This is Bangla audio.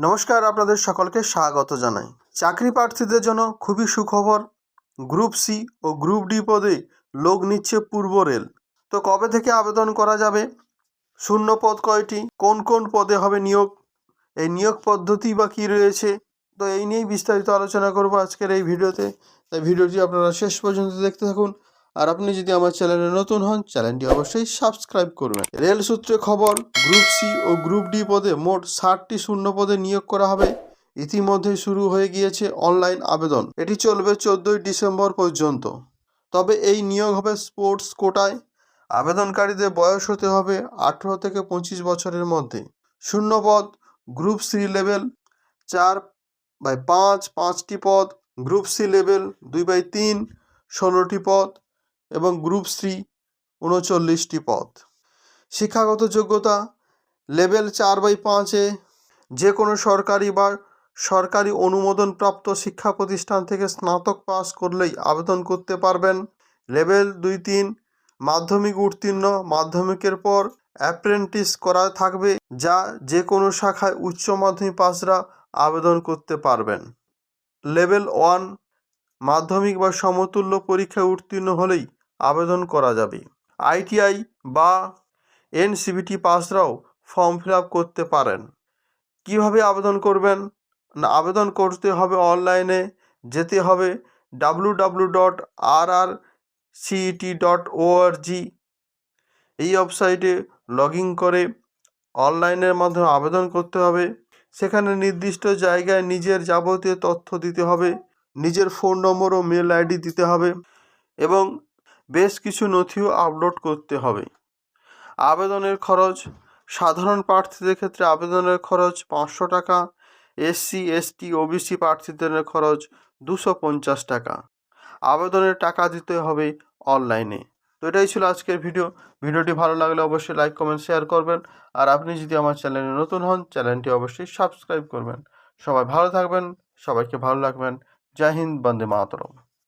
নমস্কার, আপনাদের সকলকে স্বাগত জানাই। চাকরি প্রার্থীদের জন্য খুবই সুখবর। গ্রুপ সি ও গ্রুপ ডি পদে লোক নিচ্ছে পূর্ব রেল। তো কবে থেকে আবেদন করা যাবে? শূন্য পদ কয়টি? কোন কোন পদে হবে নিয়োগ? এই নিয়োগ পদ্ধতি বা কী রয়েছে? তো এই নিয়েই বিস্তারিত আলোচনা করব আজকের এই ভিডিওতে। তাই ভিডিওটি আপনারা শেষ পর্যন্ত দেখতে থাকুন। আর আপনি যদি আমার চ্যানেলে নতুন হন, চ্যানেলটি অবশ্যই সাবস্ক্রাইব করবেন। রেল সূত্রে খবর, গ্রুপ সি ও গ্রুপ ডি পদে মোট ষাটটি শূন্য পদে নিয়োগ করা হবে। ইতিমধ্যেই শুরু হয়ে গিয়েছে অনলাইন আবেদন। এটি চলবে চোদ্দোই ডিসেম্বর পর্যন্ত। তবে এই নিয়োগ হবে স্পোর্টস কোটায়। আবেদনকারীদের বয়স হতে হবে আঠেরো থেকে পঁচিশ বছরের মধ্যে। শূন্য পদ, গ্রুপ সি লেভেল চার বাই পাঁচ, পাঁচটি পদ, গ্রুপ সি লেভেল দুই বাই তিন, ষোলোটি পদ এবং গ্রুপ সি উনচল্লিশটি পদ। শিক্ষাগত যোগ্যতা লেভেল চার বাই পাঁচে যে কোনো সরকারি বা সরকারি অনুমোদনপ্রাপ্ত শিক্ষা প্রতিষ্ঠান থেকে স্নাতক পাস করলেই আবেদন করতে পারবেন। লেভেল দুই তিন মাধ্যমিক উত্তীর্ণ মাধ্যমিকের পর অ্যাপ্রেন্টিস করা থাকবে যা যে কোনো শাখায় উচ্চ মাধ্যমিক পাসরা আবেদন করতে পারবেন। লেভেল ওয়ান মাধ্যমিক বা সমতুল্য পরীক্ষায় উত্তীর্ণ হলেই আবেদন করা যাবে। আইটিআই বা এনসিবিটি পাসরাও ফর্ম ফিল করতে পারেন। কীভাবে আবেদন করবেন? না, আবেদন করতে হবে অনলাইনে। যেতে হবে W W dot R R CET dot ORG এই ওয়েবসাইটে লগ ইন করে অনলাইনের মাধ্যমে আবেদন করতে হবে। সেখানে নির্দিষ্ট জায়গায় নিজের যাবতীয় তথ্য দিতে হবে। নিজের ফোন নম্বর ও মেল আইডি দিতে হবে। এবং বেশ কিছু নথিও আপলোড করতে হবে। আবেদনের খরচ, সাধারণ প্রার্থীদের ক্ষেত্রে আবেদনের খরচ পাঁচশো টাকা এসসি এসটি ওবিসি প্রার্থীদের খরচ দুশো পঞ্চাশ টাকা। আবেদনের টাকা দিতে হবে অনলাইনে তো এটাই ছিল আজকের ভিডিও ভিডিওটি ভালো লাগলে অবশ্যই লাইক কমেন্ট শেয়ার করবেন। আর আপনি যদি আমার চ্যানেলে নতুন হন চ্যানেলটি অবশ্যই সাবস্ক্রাইব করবেন। সবাই ভালো থাকবেন, সবাইকে ভালো রাখবেন। জয় হিন্দ, বন্দে মাতরম।